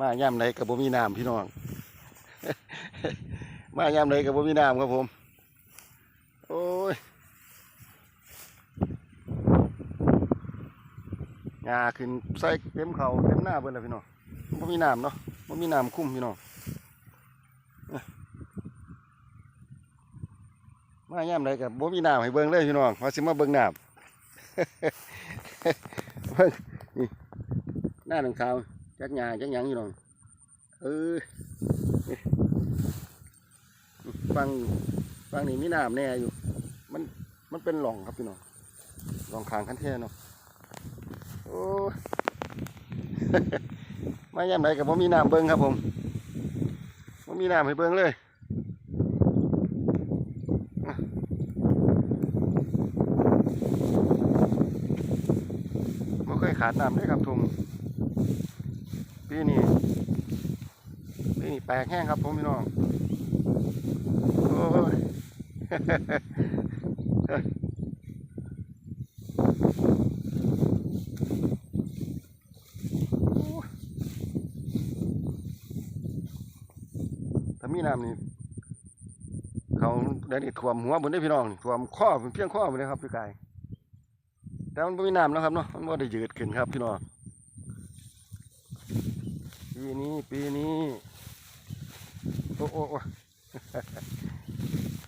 มาย่ำไหนกับบ่มีน้ำพี่น้อง มาย่ำไหนกับบ่มีน้ำครับผม โอ้ยงาขึ้นใส่เต็มเขาเต็มหน้าเบิ่นแล้วพี่น้องบ่มีน้ำเนาะบ่มีน้ำคุ้มพี่น้องมาย่ำไหนกับบ่มีน้ำให้เบิ่งเลยพี่น้องว่าสิมาเบิ่งน้ำเบิ่งนี่หน้าหนังขาว จักหญ้าจักหยังอยู่น้องเออฟังฟังนี่มีน้ำแน่อยู่ มันมันเป็นหล่องครับพี่น้องหล่องคางคันเทเนาะโอ้ยมาย่ำไหนกับบ่มีน้ำเบิ่งครับผมบ่มีน้ำให้เบิ่งเลยไม่เคยขาดน้ำเลยครับทุง ปีนี้ปีนี้แปลกแห้งครับผมพี่น้องโอ้ยถ้ามีน้ำนี่เขาได้นี่ท่วมหัวบนได้พี่น้องนี่ท่วมข้อเป็นเพียงข้อเลยครับพี่กายแต่มันไม่มีน้ำแล้วครับเนาะมันไม่ได้ยืดขึ้นครับพี่น้อง ปีนี้ปีนี้โอ้โอ้โอ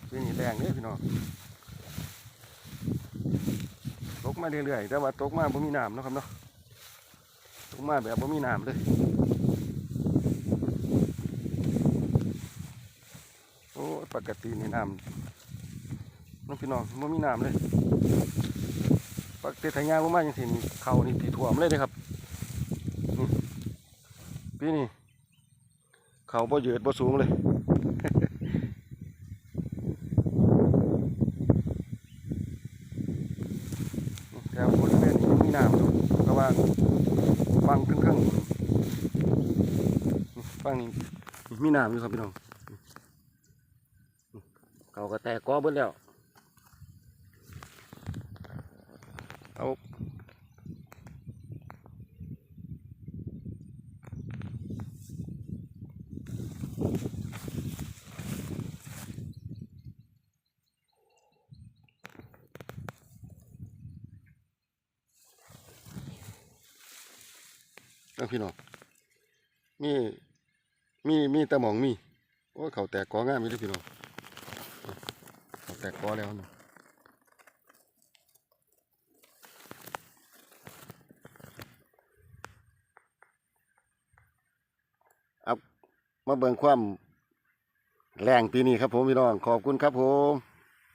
ปีนี้แรงเนี่ยพี่น้องตกมาเรื่อยๆแต่ว่าตกมาไม่มีน้ำนะครับเนาะตกมาแบบไม่มีน้ำเลยโอ้ปกตินี่น้ำน้องพี่น้องไม่มีน้ำเลยปกติทายงางลงมาอย่างที่เขานี่ที่ท่วมเลยเด้ครับ ปีนี้เขาบ่เยืดบ่สูงเลยแถวบริเวณนี้มีน้ำอยู่เพราะว่าฟังครึ่งๆฟังนี่มีน้ำอยู่ครับพี่น้องเขาก็แตกกอเบิดแล้ว เอาพี่น้องมีมีมีตะหมองมีโอ้เขาแตกกองามมีด้วยพี่น้องเขาแตกกอแล้วเนาะมาเบิ่งความแรงปีนี้ครับผมพี่น้องขอบคุณครับผม